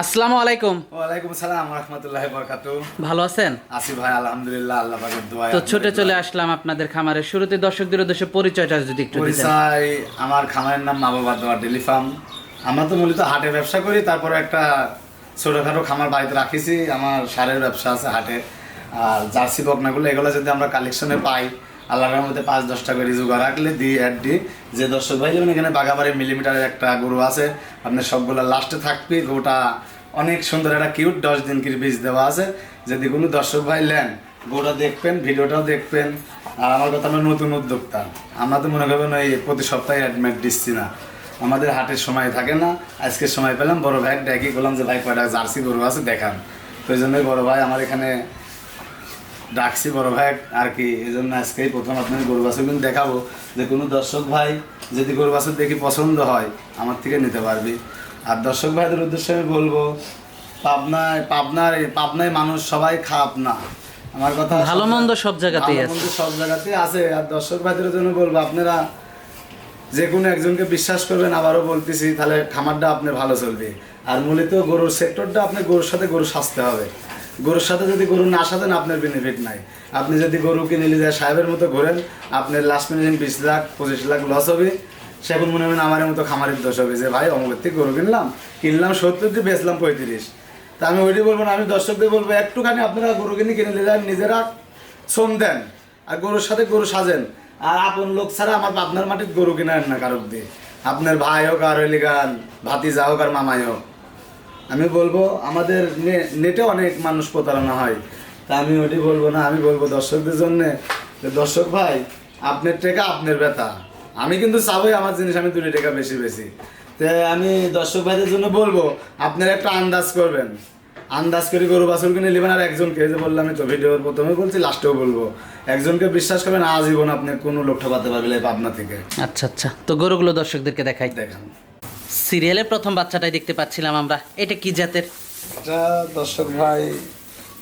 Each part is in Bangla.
আসসালামু আলাইকুম। ওয়ালাইকুম সালাম রহমতুল্লাহ বরকাত ভালো আছেন? আসি ভাই আলহামদুলিল্লাহ আল্লাহ পাকের দোয়া তো ছোটে চলে আসলাম আপনাদের খামারের শুরুতে দর্শকদের উদ্দেশ্যে পরিচয়টা যদি একটু দিতেন। পরিচয় আমার খামারের নাম মা বাবা দোয়া ডেলি ফার্ম। আমরা তো মূলত হাটে ব্যবসা করি তারপরে একটা ছোটখাটো খামার বাড়িতে রাখিছি। আমার সারের ব্যবসা আছে হাটে। আর জার্সি বকনাগুলো এগুলো যদি আমরা কালেকশনে পাই আল্লাহর মধ্যে পাঁচ দশটা করে জোগাড় রাখলে দি অ্যাড দি। যে দর্শক ভাই যেমন এখানে বাগাবাড়ি মিলিমিটারের একটা গরু আছে আপনার সবগুলো লাস্টে থাকবে গরুটা অনেক সুন্দর একটা কিউট দশ দিন কি বীজ দেওয়া আছে। যদি কোনো দর্শক ভাই নেন গরুটা দেখবেন, ভিডিওটাও দেখবেন। আর আমার কথা আমরা নতুন উদ্যোক্তা। আমরা তো মনে করবেন ওই প্রতি সপ্তাহে অ্যাডমিট দিচ্ছি না। আমাদের হাটের সময় থাকে না। আজকে সময় পেলাম, বড় ভাই ডেকে, বললাম যে, ভাই, কয়টা জার্সি গরু আছে দেখান। তো এই জন্যই বড় ভাই আমার এখানে ডাকছি, বড় ভাই আর কি। এই জন্য আজকেই প্রথম আপনার গরু বাছুর কিন্তু দেখাবো। যে কোনো দর্শক ভাই যদি গরু বাছুর দেখি পছন্দ হয়, আমার থেকে নিতে পারবি। আর দর্শক ভাইদের উদ্দেশ্যে আমি বলব পাবনায় পাবনার পাবনায় মানুষ সবাই খারাপ না। আমার কথা ভালো মন্দ সব জায়গাতেই আছে। সব জায়গাতেই আছে। আর দর্শক ভাইদের জন্য বলব আপনারা যে কোনো একজনকে বিশ্বাস করবেন আবারও বলতেছি তাহলে খামারটা আপনার ভালো চলবে। আর মূলত গরুর সেক্টরটা আপনার গরুর সাথে গরু সাজতে হবে। গরুর সাথে যদি গরু না সাজেন আপনার বেনিফিট নাই। আপনি যদি গরু কিনে নিয়ে যায় সাহেবের মতো ঘোরেন আপনার লাস্ট মিনিট বিশ লাখ পঁচিশ লাখ লস হবে। সেখন মনে হবেন আমার মতো খামারের দোষ হবে যে, ভাই অমলের থেকে গরু কিনলাম কিনলাম সত্তর দিয়ে বেচলাম পঁয়ত্রিশ। তা আমি ওইটি বলব না, আমি দর্শকদের বলব, একটুখানি আপনারা গরু কিনে কিনে নিয়ে যান, নিজেরা শ্রম দেন, আর গরুর সাথে গরু সাজেন। আর আপন লোক ছাড়া আমার আপনার মাটির গরু কিনে কিনেন না কারোর দিয়ে। আপনার ভাই হোক, আর হইলি গান ভাতিজা হোক, আর মামাই হোক। আমি বলব, আমাদের নেটে অনেক মানুষ প্রতারণা হয়। তা আমি ওটি বলব না, আমি বলব দর্শকদের জন্য দর্শক ভাই, আপনার টাকা, আপনার ব্যথা। আমি কিন্তু চাবই আমার জিনিস আমি দুটি টাকা বেশি বেশি। তো আমি দর্শক ভাইদের জন্য বলব আপনারা একটা আন্দাজ করবেন। আন্দাজ করে গরু বাছুর কিনে নেবেন আর একজনকে যে বললাম আমি তো ভিডিওর প্রথমে বলছি লাস্টেও বলব। একজনকে বিশ্বাস করবেন আজীবন আপনি কোনো লোক ঠকাতে পারবেন এই পাবনা থেকে। আচ্ছা আচ্ছা। তো গরুগুলো দর্শকদেরকে দেখাই। দেখান। সিরিয়ালের প্রথম বাচ্চাটাই দেখতে পাচ্ছিলাম আমরা। এটা কি জাতের? এটা দর্শক ভাই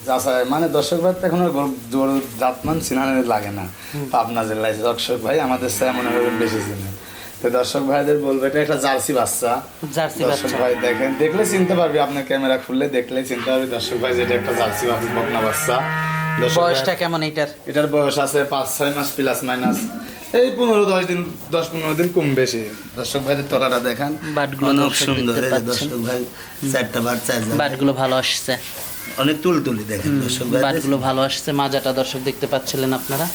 যাচাই মানে দর্শক ভাই এখন গরু- জাতমান চিনানো লাগে না। পাবনা জেলায় দর্শক ভাই আমাদের স্যার মনে করেন বেশি চিনে তো দর্শক ভাইদের বলব এটা একটা জার্সি বাচ্চা। দর্শক ভাই দেখেন দেখলে চিনতে পারবি আপনার ক্যামেরা খুললে দেখলে চিনতে পারবি দর্শক ভাই যেটা একটা জার্সি বাচ্চা বকনা বাচ্চা। বয়সটা কেমন এটার এটার বয়স আছে পাঁচ ছয় মাস প্লাস মাইনাস এই পনেরো দশ দিন দশ পনেরো দিন কম বেশি। দর্শক ভাইদের তলাটা দেখান। বাটগুলো অনেক দর্শক সুন্দর। দর্শক ভাই চারটা বাট চার। বাটগুলো ভালো আসছে। অনেক তুলতুলি দেখেন দর্শক বাটগুলো ভালো আসছে মাজাটা দর্শক দেখতে পাচ্ছিলেন আপনারা।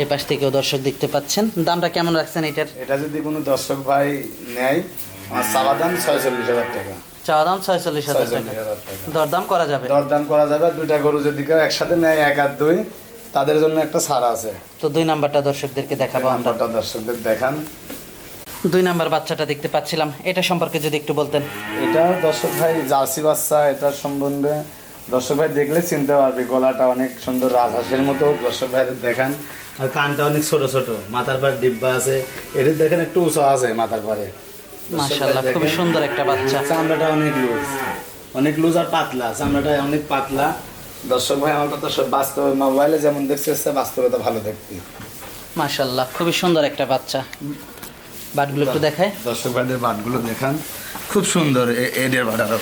এই পাশ থেকেও দর্শক দেখতে পাচ্ছেন। দামটা কেমন রাখছেন এটার? এটা যদি কোনো দর্শক ভাই নেয় আমার চাওয়া দাম ছয়চল্লিশ হাজার টাকা। চাওয়া দাম ছয়চল্লিশ হাজার টাকা। ছয়চল্লিশ হাজার টাকা। দরদাম করা যাবে? দরদাম করা যাবে দুইটা গরু যদি কেউ একসাথে নেয় এক আর দুই তাদের জন্য একটা ছাড় আছে। তো দুই নাম্বারটা দর্শকদেরকে দেখাবো আমরা। দর্শকদের দেখান। দুই নাম্বার বাচ্চাটা দেখতে পাচ্ছিলাম। এটা সম্পর্কে যদি একটু বলতেন। এটা দর্শক ভাই জার্সি বাচ্চা এটার সম্বন্ধে দর্শক ভাই দেখলে চিনতে পারবে গলাটা অনেক সুন্দর রাজহাঁসের মতো। দর্শক ভাইদের দেখান আর কানটা অনেক ছোট ছোট মাথার পার ডিব্বা আছে। এটা দেখেন একটু উঁচু আছে মাথার মাশাআল্লাহ খুবই সুন্দর একটা বাচ্চা। চামড়াটা অনেক লুজ অনেক লুজ আর পাতলা চামড়াটা অনেক পাতলা। দর্শক ভাই আমার কথা সব বাস্তব মোবাইলে যেমন দেখছে বাস্তবতা ভালো দেখতে। মাশাআল্লাহ খুবই সুন্দর একটা বাচ্চা। বাটগুলো একটু দেখায় দর্শক ভাইদের বাটগুলো দেখান খুব সুন্দর এ- এদের বাট আরও।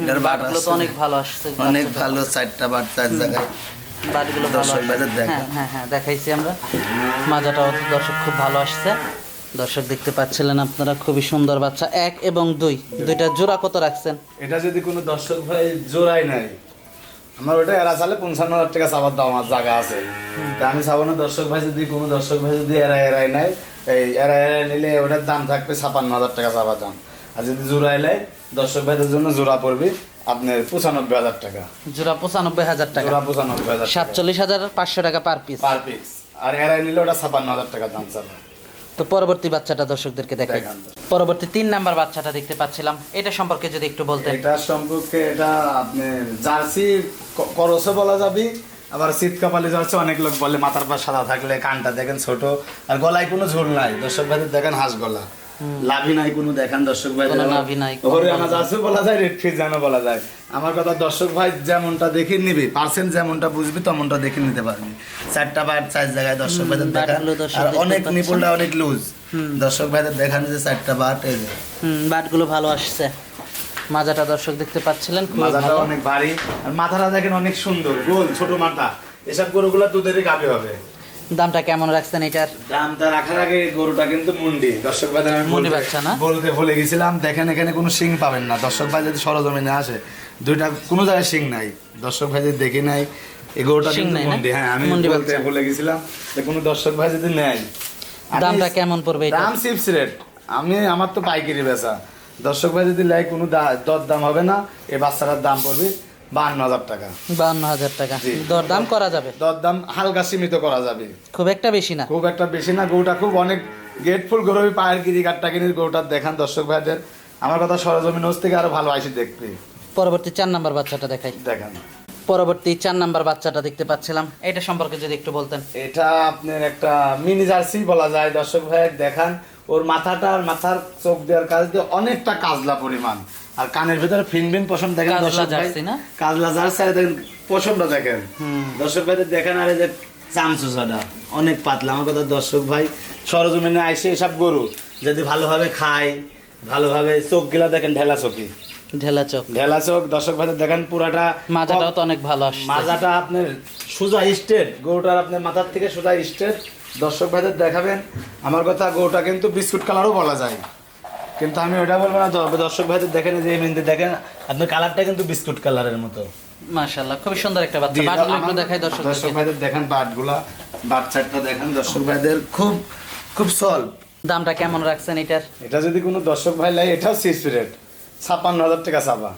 এটার বাট তো অনেক ভালো আসছে অনেক ভালো চারটা বাট চার জায়গায়। বাটগুলো দর্শক হ্যাঁ হ্যাঁ হ্যাঁ দেখাইছি আমরা। মাজাটাও দর্শক খুব ভালো আসছে। দর্শক দেখতে পাচ্ছিলেন আপনারা খুবই সুন্দর বাচ্চা। এক এবং দুই। দুইটা জোড়া কত রাখছেন? এটা যদি কোনো দর্শক ভাই জোড়াই নাই আমার ওটা এরা চালে পঞ্চান্ন হাজার টাকা চাবার দাম আমার জায়গা আছে। তা আমি চাবো দর্শক ভাই যদি কোনো দর্শক ভাই যদি এরা এরাই নাই এই এরা এরাই নিলে ওটার দাম থাকবে ছাপান্ন হাজার টাকা চাবার দাম। আর যদি জোড়াই নেয় দর্শক ভাইদের জন্য জোড়া পড়বে আপনার পঁচানব্বই হাজার টাকা। জোড়া পঁচানব্বই হাজার টাকা। জোড়া পঁচানব্বই হাজার সাতচল্লিশ হাজার পাঁচশো টাকা পার পিস পার পিস আর এরাই নিলে ওটা ছাপান্ন হাজার টাকা দাম চাবে। তো পরবর্তী বাচ্চাটা দর্শকদেরকে দেখাই। পরবর্তী তিন নাম্বার বাচ্চাটা দেখতে পাচ্ছিলাম। এটা সম্পর্কে যদি একটু বলতেন। এটা সম্পর্কে এটা আপনি জার্সি করসও বলা যাবে। আবার শীত কাপালি জার্সি অনেক লোক বলে মাথার পা সাদা থাকলে কানটা দেখেন ছোট। আর গলায় কোনো ঝোল নাই। দর্শক ভাইদের দেখেন হাঁস গলা। নাই কোনো দেখান দর্শক ভাই নাই, কোনো হরিয়ানা জার্সি বলা যায় রেড ফিজ বলা যায়। আমার কথা দর্শক ভাই যেমনটা দেখে নিবি পার্সেন্ট যেমনটা বুঝবি তেমনটা দেখে নিতে পারবি। চারটা বার চার জায়গায় দর্শক ভাইদের দেখান আর অনেক। নিপুণটা অনেক লুজ দর্শক ভাইদের দেখান যে চারটা বাট এই যে। বাটগুলো ভালো আসছে। মাজাটা দর্শক দেখতে পাচ্ছিলেন মাথাটা অনেক ভারী। আর মাথাটা দেখেন অনেক সুন্দর গোল ছোট মাথা। এসব গরুগুলা দুধেরই গাভী হবে। দামটা কেমন রাখছেন এটার? দামটা রাখার আগে গরুটা কিন্তু মুন্ডি। দর্শক ভাই আমি মুন্ডি বাচ্চা না? বলতে ভুলে গেছিলাম দেখেন এখানে কোনো সিং পাবেন না। দর্শক ভাই যদি সরজমিনে আসে দুইটা কোনো জায়গায় সিং নাই। দর্শক ভাই যদি দেখি নাই এই গরুটা শিং কিন্তু? মুন্ডি। হ্যাঁ আমি মুন্ডি বলতে ভুলে গেছিলাম যে কোনো দর্শক ভাই যদি নেয়। দামটা কেমন পড়বে এটা? দাম চিপস রেট। আমি আমার তো পাইকারি বেচা। দর্শক ভাই যদি লেয় কোনো দর দাম হবে না। এই বাচ্চাটার দাম পড়বে বান্ন হাজার টাকা। বাউন্ন হাজার টাকা। জি। দর দাম করা যাবে? দর দাম হালকা সীমিত করা যাবে। খুব একটা বেশি না? খুব একটা বেশি না গরুটা খুব অনেক গেটফুল গরু। পায়ের গিরি কাটটা কিনে গরুটা দেখান দর্শক ভাইদের। আমার কথা সরজমিন হোস থেকে আরও ভালো আইসি দেখবে পরবর্তী চার নাম্বার বাচ্চাটা দেখাই। দেখান। পরবর্তী চার নাম্বার বাচ্চাটা দেখতে পাচ্ছিলাম। এটা সম্পর্কে যদি একটু বলতেন। এটা আপনার একটা মিনি জার্সি বলা যায় দর্শক ভাই দেখান। ওর মাথাটা আর মাথার চোখ দেওয়ার কাজ দিয়ে অনেকটা কাজলা পরিমাণ। আর কানের ভিতরে ফিনবিন পশম দেখেন দর্শক ভাই? কাজলা জার্সি দেখেন পশমটা দেখেন। দর্শক ভাইদের দেখেন আর এই যে চামচুসাটা অনেক পাতলা। আমার কথা দর্শক ভাই সরজমিনে আইসে এসব গরু যদি ভালোভাবে খায় ভালোভাবে চোখ গিলা দেখেন ঢেলা চোখি। ঢেলা চোখ। ঢেলা চোখ দর্শক ভাইদের দেখেন পুরাটা মাজাটাও তো অনেক ভালো আসছে। মাজাটা আপনার সোজা স্টেট গরুটার আপনার মাথার থেকে সোজা স্টেট। দর্শক ভাইদের দেখাবেন আমার কথা গরুটা কিন্তু বিস্কুট কালারও বলা যায়। কিন্তু আমি ওটা বলব না দর্শক ভাইদের দেখেন যে মিনতে দেখেন আপনার কালারটা কিন্তু বিস্কুট কালারের মতো। মাশাআল্লাহ খুবই সুন্দর একটা বাচ্চা। বাটগুলো একটু দেখাই দর্শক দর্শক ভাইদের দেখেন বাটগুলা চারটা দেখেন দর্শক ভাইদের খুব খুব সল্ভ দামটা কেমন রাখছেন এটার? এটা যদি কোনো দর্শক ভাই লাই এটাও সিক্স রেট ছাপ্পান্ন হাজার টাকা চাপা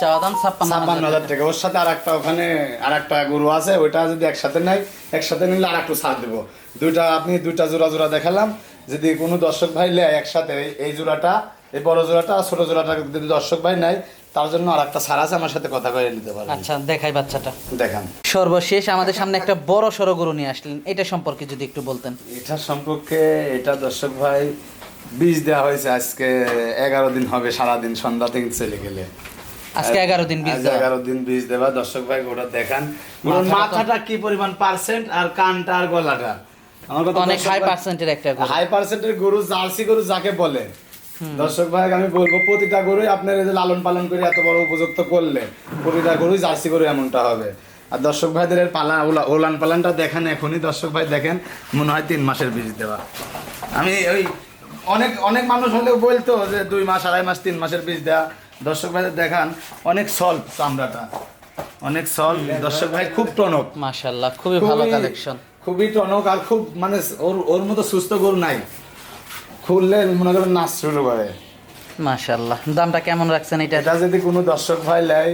চাওয়া দাম ছাপ্পান্ন ছাপ্পান্ন হাজার টাকা। ওর সাথে আর একটা ওখানে আর একটা গরু আছে ওইটা যদি একসাথে নেয় একসাথে নিলে আর একটু ছাড় দেবো। দুইটা আপনি দুইটা জোড়া জোড়া দেখালাম। যদি কোনো দর্শক ভাই নেয় একসাথে এই- জোড়াটা এই বড় জোড়াটা আর ছোট জোড়াটা যদি দর্শক ভাই নেয় তার জন্য আর একটা ছাড় আছে আমার সাথে কথা কয়ে নিতে পারবেন আচ্ছা দেখাই বাচ্চাটা। দেখান। সর্বশেষ আমাদের সামনে একটা বড় সড়ো গরু নিয়ে আসলেন। এটা সম্পর্কে যদি একটু বলতেন। এটার সম্পর্কে এটা দর্শক ভাই বীজ দেওয়া হয়েছে আজকে এগারো দিন হবে সারাদিন সন্ধ্যা থেকে চলে গেলে। আজকে এগারো দিন বীজ এগারো দিন বীজ দেবা দর্শক ভাই গোটা দেখান। মাথাটা কি পরিমাণ পার্সেন্ট আর কানটা আর গলাটা? আমার কথা অনেক হাই পার্সেন্টের একটা গরু। হাই পার্সেন্টের গরু জার্সি গরু যাকে বলে। দর্শক ভাই আমি বলব প্রতিটা গরুই আপনার এই যে লালন পালন করে এত বড় উপযুক্ত করলে প্রতিটা গরুই জার্সি গরু এমনটা হবে। আর দর্শক ভাইদের পালা ওলান পালানটা দেখেন এখনই। দর্শক ভাই দেখেন মনে হয় তিন মাসের বীজ দেওয়া। আমি ওই অনেক অনেক মানুষ হলেও বলতো যে দুই মাস আড়াই মাস তিন মাসের বীজ দেওয়া দর্শক ভাইদের দেখান অনেক সল্ভ চামড়াটা। অনেক সল্ভ দর্শক ভাই খুব টনক। মাশাআল্লাহ খুবই ভালো কালেকশন খুবই টনক আর খুব মানে ওর ওর মতো সুস্থ গরু নাই। খুললে মনে করেন নাচ শুরু করে। মাশাআল্লাহ। দামটা কেমন রাখছেন এটা? এটা যদি কোনো দর্শক ভাই লাই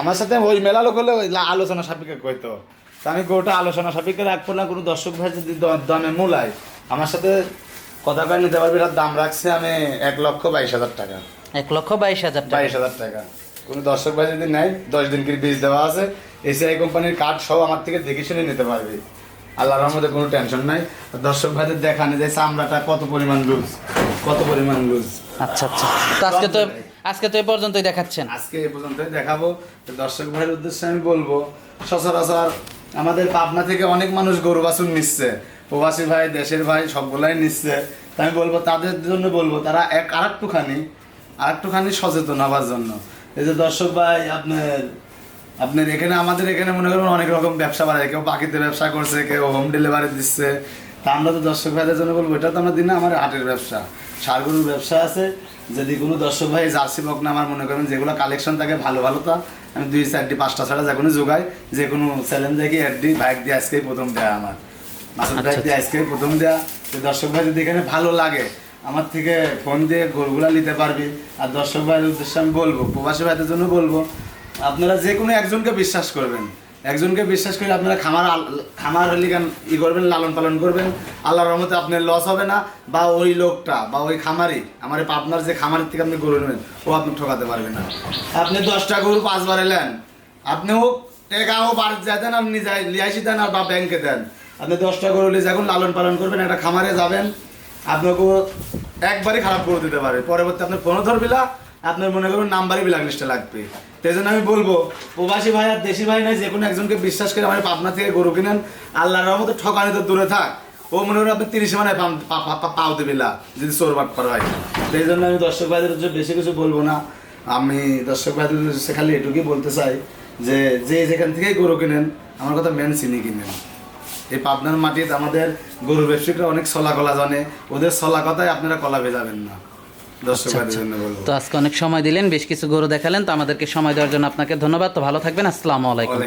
আমার সাথে ওই মেলা লোক হলে আলোচনা সাপেক্ষে কইতো। আমি গরুটা আলোচনা সাপেক্ষে রাখব না কোনো দর্শক ভাই যদি দামে মূলায় আমার সাথে কথা কয়ে নিতে পারবে এটার দাম রাখছে আমি এক লক্ষ বাইশ হাজার টাকা। এক লক্ষ বাইশ হাজার টাকা। বাইশ হাজার টাকা। কোনো দর্শক ভাই যদি নেয় দশ দিন করে বীজ দেওয়া আছে এসিআই কোম্পানির কার্ড সব আমার থেকে দেখে শুনে নিতে পারবে। আল্লাহর রহমতে কোনো টেনশন নাই। দর্শক ভাইদের দেখানে যে চামড়াটা কত পরিমাণ লুজ কত পরিমাণ লুজ আচ্ছা আচ্ছা। তো আজকে তো আজকে তো এই পর্যন্তই দেখাচ্ছেন। আজকে এ পর্যন্তই দেখাবো। দর্শক ভাইয়ের উদ্দেশ্যে আমি বলব সচরাচর আমাদের পাবনা থেকে অনেক মানুষ গরু বাছুর নিচ্ছে। প্রবাসী ভাই দেশের ভাই সবগুলাই নিচ্ছে। আমি বলব তাদের জন্য বলব তারা এক আর একটুখানি আর একটুখানি সচেতন হওয়ার জন্য। এই যে দর্শক ভাই আপনার আপনার এখানে আমাদের এখানে মনে করুন অনেক রকম ব্যবসা বাড়ায় কেউ পাখিতে ব্যবসা করছে কেউ হোম ডেলিভারি দিচ্ছে। তা আমরা তো দর্শক ভাইদের জন্য বলব এটা তো আমরা দিন না আমার হাটের ব্যবসা। সারগরুর ব্যবসা আছে। যদি কোনো দর্শক ভাই জার্সি বকনা আমার মনে করেন যেগুলো কালেকশন থাকে ভালো ভালো তা আমি দুই চারটি পাঁচটা ছাড়া যে কোনো যোগাই যে কোনো চ্যালেঞ্জ দেখি অ্যাডটি বাইক দিয়ে আজকেই প্রথম দেয়া আমার। মাসুদ আচ্ছা, বাইক দিয়ে আজকেই প্রথম দেয়া। দর্শক ভাই যদি এখানে ভালো লাগে আমার থেকে ফোন দিয়ে গরুগুলা নিতে পারবি। আর দর্শক ভাইয়ের উদ্দেশ্যে আমি বলব, প্রবাসী ভাইদের জন্য বলব, আপনারা যে কোনো একজনকে বিশ্বাস করবেন। একজনকে বিশ্বাস করে আপনারা খামার খামার হলে কেন ই করবেন, লালন পালন করবেন। আল্লাহর রহমতে আপনার লস হবে না, বা ওই লোকটা, বা ওই খামারি, আমার আপনার যে খামারের থেকে আপনি গরু নেবেন, ও আপনি ঠকাতে পারবেন না। আপনি দশটা গরু পাঁচবার এলেন আপনিও টেকাও বাড়িতে যেতেন আপনি যাই লিয়াইসি দেন আর বা ব্যাংকে দেন। আপনি দশটা গরু লিয়ে যখন লালন পালন করবেন, একটা খামারে যাবেন আপনাকে একবারই খারাপ করে দিতে পারে। পরবর্তী আপনার ফোনও ধরবিলা আপনার মনে করুন নাম্বারই বিলাক লিস্টে লাগবে। সেই জন্য আমি বলব প্রবাসী ভাই আর দেশি ভাই নয় যে কোনো একজনকে বিশ্বাস করে আমার পাবনা থেকে গরু কিনেন। আল্লাহর রহমতে ঠকানি তো দূরে থাক। ও মনে করেন আপনি তিরিশে মানে পাও দেবে না, যদি চোর বাট করা হয়। এই জন্য আমি দর্শক ভাইদের বেশি কিছু বলব না। আমি দর্শক ভাইদের খালি এটুকুই বলতে চাই যে যে যেখান থেকেই গরু কিনেন আমার কথা মেন চিনি কিনেন। এই পাবনার মাটিতে আমাদের গরু ব্যবসায়ীরা অনেক সলা কলা জানে। ওদের সলা কথায় আপনারা কলা ভেজাবেন না। জন্য বলব। তো আজকে অনেক সময় দিলেন বেশ কিছু গরু দেখালেন তো আমাদেরকে সময় দেওয়ার জন্য আপনাকে ধন্যবাদ। তো ভালো থাকবেন আসসালামু আলাইকুম।